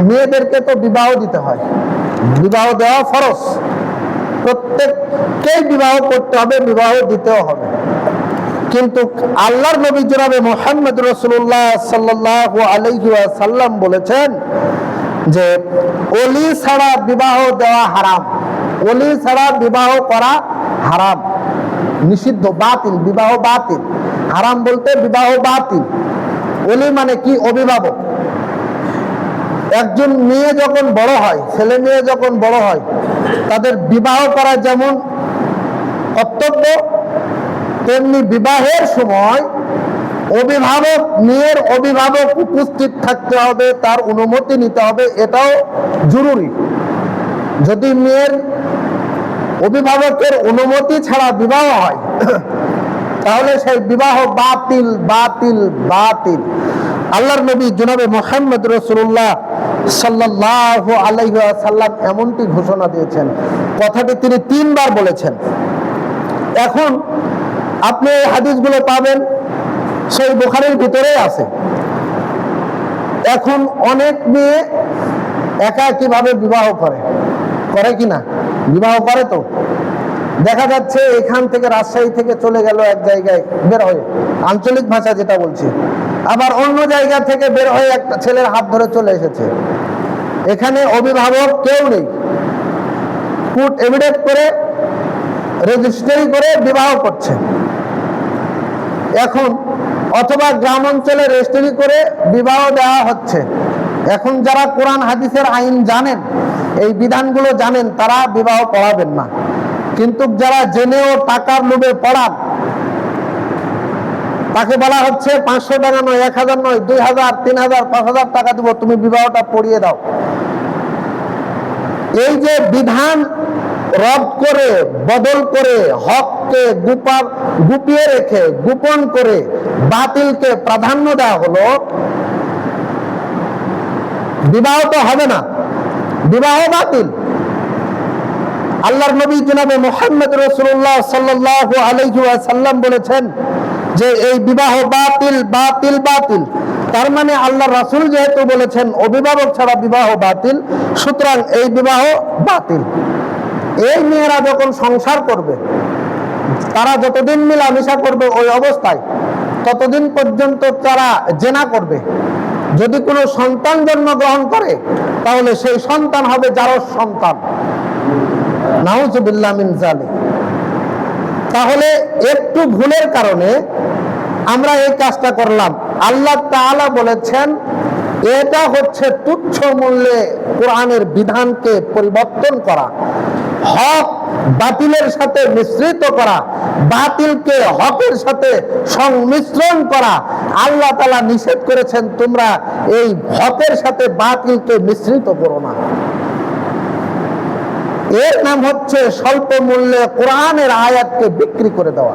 মেয়েদেরকে তো বিবাহ দিতে হয়। বিবাহ দেওয়া ফরজ। প্রত্যেককেই বিবাহ করতে হবে, বিবাহ দিতেও হবে। কিন্তু আল্লাহর নবী জনাবে মোহাম্মদ রসুল্লাহ সাল্লাহ আলাইহি সাল্লাম বলেছেন যে অলি ছাড়া বিবাহ দেওয়া হারাম। অলি ছাড়া বিবাহ করা হারাম। নিষিদ্ধ, বাতিল, বিবাহ বাতিল। হারাম বলতে বিবাহ বাতিল। অলি মানে কি? অভিভাবক। একজন মেয়ে যখন বড় হয়, ছেলে মেয়ে যখন বড় হয়, তাদের বিবাহ করা যেমন কর্তব্য তেমনি বিবাহের সময় অভিভাবক, মেয়ের অভিভাবক উপস্থিত থাকতে হবে, তার অনুমতি নিতে হবে, এটাও জরুরি। যদি মেয়ের অভিভাবকের অনুমতি ছাড়া বিবাহ হয়, তাহলে সেই বিবাহ বাতিল বাতিল বাতিল। আল্লাহর নবী জনাবে মোহাম্মদ রসুল্লাহ সাল্লাহ আলাইসাল্লাম এমনটি ঘোষণা দিয়েছেন। কথাটি তিনি তিনবার বলেছেন। এখন আপনি এই হাদিসগুলো পাবেন, সেই বোখারের ভিতরেই আছে। এখন অনেক মেয়ে একা কীভাবে বিবাহ করে? করে কি না? বিবাহ করে তো। দেখা যাচ্ছে এখান থেকে রাজশাহী থেকে চলে গেল এক জায়গায়, বের হয়ে। আঞ্চলিক ভাষা যেটা বলছি। আবার অন্য জায়গা থেকে বের হয়ে একটা ছেলের হাত ধরে চলে এসেছে। এখানে অভিভাবক কেউ নেই। কুট এভিডেন্ট করে রেজিস্ট্রি করে বিবাহ করছে। এখন অথবা গ্রাম অঞ্চলে রেজিস্ট্রি করে বিবাহ দেওয়া হচ্ছে। এখন যারা কোরআন হাদিসের আইন জানেন, এই বিধানগুলো জানেন, তারা বিবাহ পড়াবেন না। কিন্তু যারা জেনেও টাকার লোভে পড়ান তাকে বলা হচ্ছে পাঁচশো টাকা নয়, এক হাজার নয়, দুই হাজার, তিন হাজার, পাঁচ হাজার টাকা দিব, তুমি বিবাহটা পড়িয়ে দাও। এই যে বিধান রদ করে, বদল করে, হককে গুপা গুপিয়ে রেখে, গোপন করে, বাতিলকে প্রাধান্য দেওয়া হলো, বিবাহ তো হবে না। বিবাহ বাতিল। আল্লাহর নবী জনাবে মোহাম্মদ রসুল্লাহ সাল্লাহ আলাইহি সাল্লাম বলেছেন যে এই বিবাহ বাতিল বাতিল বাতিল। তার মানে আল্লাহ রাসূল যেহেতু বলেছেন অভিভাবক ছাড়া বিবাহ বাতিল, সুতরাং এই বিবাহ বাতিল। এই মেয়েরা যখন সংসার করবে, তারা যতদিন মিলামিশা করবে ওই অবস্থায়, ততদিন পর্যন্ত তারা জেনা করবে। যদি কোনো সন্তান জন্মগ্রহণ করে, তাহলে সেই সন্তান হবে যার সন্তান। তাহলে একটু ভুলের কারণে আমরা এই কাজটা করলাম। আল্লাহ বলেছেন, এটা হচ্ছে তুচ্ছ মূল্যে কোরআনের বিধানকে পরিবর্তন করা, হক বাতিলের সাথে মিশ্রিত করা, বাতিলকে হকের সাথে সংমিশ্রণ করা। আল্লাহ তালা নিষেধ করেছেন, তোমরা এই হকের সাথে বাতিলকে মিশ্রিত করো না। এর নাম হচ্ছে স্বল্প মূল্যে কোরআনের আয়াতকে বিক্রি করে দেওয়া।